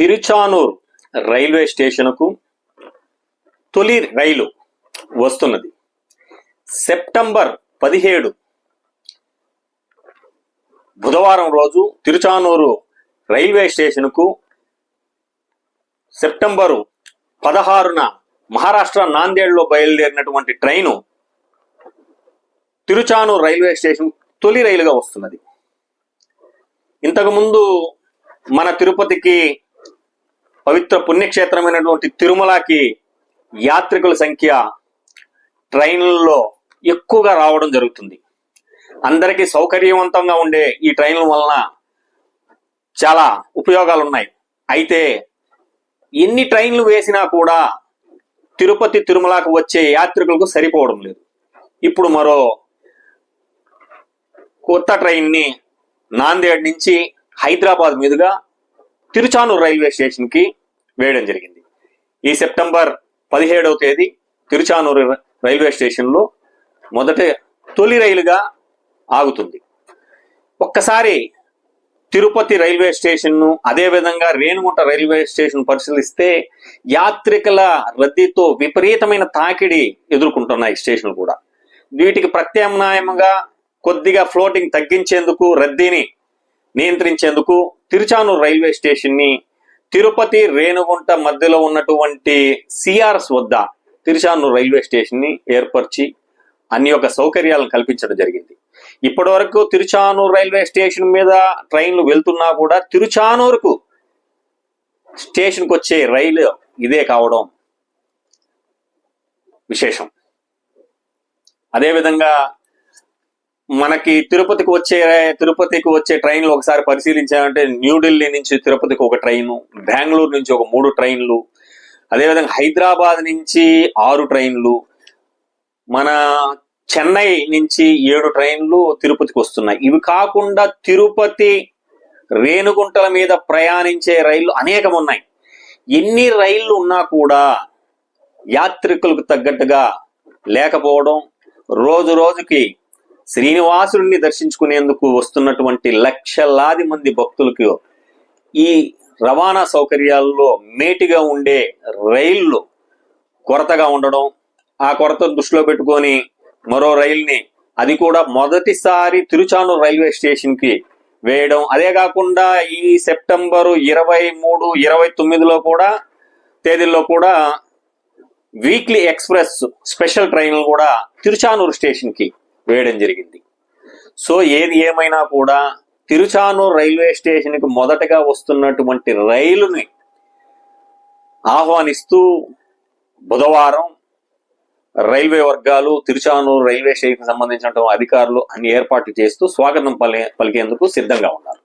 Tiruchanur railway స్టేషన్కు తొలి రైలు వస్తున్నది. సెప్టెంబర్ పదిహేడు బుధవారం రోజు తిరుచానూరు రైల్వే స్టేషన్కు సెప్టెంబరు పదహారున మహారాష్ట్ర నాందేడ్లో బయలుదేరినటువంటి ట్రైను తిరుచానూరు రైల్వే స్టేషన్ తొలి రైలుగా వస్తున్నది. ఇంతకుముందు మన తిరుపతికి పవిత్ర పుణ్యక్షేత్రమైనటువంటి తిరుమలకి యాత్రికుల సంఖ్య ట్రైన్లలో ఎక్కువగా రావడం జరుగుతుంది. అందరికీ సౌకర్యవంతంగా ఉండే ఈ ట్రైన్ల వలన చాలా ఉపయోగాలు ఉన్నాయి అయితే ఎన్ని ట్రైన్లు వేసినా కూడా తిరుపతి తిరుమలకు వచ్చే యాత్రికులకు సరిపోవడం లేదు. ఇప్పుడు మరో కొత్త ట్రైన్ని నాందేడ్ నుంచి హైదరాబాద్ మీదుగా తిరుచానూరు రైల్వే స్టేషన్కి వేయడం జరిగింది. ఈ సెప్టెంబర్ పదిహేడవ తేదీ తిరుచానూరు రైల్వే స్టేషన్లో మొదట తొలి రైలుగా ఆగుతుంది. ఒక్కసారి తిరుపతి రైల్వే స్టేషన్ను అదేవిధంగా రేణుగుంట రైల్వే స్టేషన్ పరిశీలిస్తే యాత్రికుల రద్దీతో విపరీతమైన తాకిడి ఎదుర్కొంటున్నాయి స్టేషన్లు కూడా. వీటికి ప్రత్యామ్నాయంగా కొద్దిగా ఫ్లోటింగ్ తగ్గించేందుకు రద్దీని నియంత్రించేందుకు తిరుచానూరు రైల్వే స్టేషన్ని తిరుపతి రేణుగుంట మధ్యలో ఉన్నటువంటి సిఆర్ఎస్ వద్ద తిరుచానూరు రైల్వే స్టేషన్ని ఏర్పరిచి అన్ని యొక్క సౌకర్యాలను కల్పించడం జరిగింది. ఇప్పటి వరకు తిరుచానూరు రైల్వే స్టేషన్ మీద ట్రైన్లు వెళ్తున్నా కూడా తిరుచానూరుకు స్టేషన్కి వచ్చే రైలు ఇదే కావడం విశేషం. అదేవిధంగా మనకి తిరుపతికి వచ్చే తిరుపతికి వచ్చే ట్రైన్లు ఒకసారి పరిశీలించామంటే న్యూఢిల్లీ నుంచి తిరుపతికి ఒక ట్రైను బెంగళూరు నుంచి ఒక మూడు ట్రైన్లు అదేవిధంగా హైదరాబాద్ నుంచి ఆరు ట్రైన్లు మన చెన్నై నుంచి ఏడు ట్రైన్లు తిరుపతికి వస్తున్నాయి. ఇవి కాకుండా తిరుపతి రేణుగుంటల మీద ప్రయాణించే రైళ్ళు అనేకం ఉన్నాయి. ఎన్ని రైళ్ళు ఉన్నా కూడా యాత్రికులకు తగ్గట్టుగా లేకపోవడం రోజు రోజుకి శ్రీనివాసుడిని దర్శించుకునేందుకు వస్తున్నటువంటి లక్షలాది మంది భక్తులకు ఈ రవాణా సౌకర్యాల్లో మేటిగా ఉండే రైళ్ళు కొరతగా ఉండడం ఆ కొరత దృష్టిలో పెట్టుకొని మరో రైల్ని అది కూడా మొదటిసారి తిరుచానూరు రైల్వే స్టేషన్కి వేయడం. అదే కాకుండా ఈ సెప్టెంబరు ఇరవై మూడు ఇరవై తొమ్మిదిలో కూడా తేదీల్లో కూడా వీక్లీ ఎక్స్ప్రెస్ స్పెషల్ ట్రైన్లు కూడా తిరుచానూరు స్టేషన్కి వేయడం జరిగింది. సో ఏది ఏమైనా కూడా తిరుచానూరు రైల్వే స్టేషన్కి మొదటగా వస్తున్నటువంటి రైలుని ఆహ్వానిస్తూ బుధవారం రైల్వే వర్గాలు తిరుచానూరు రైల్వే స్టేషన్ సంబంధించిన అధికారులు అన్ని ఏర్పాట్లు చేస్తూ స్వాగతం పలికేందుకు సిద్ధంగా ఉన్నారు.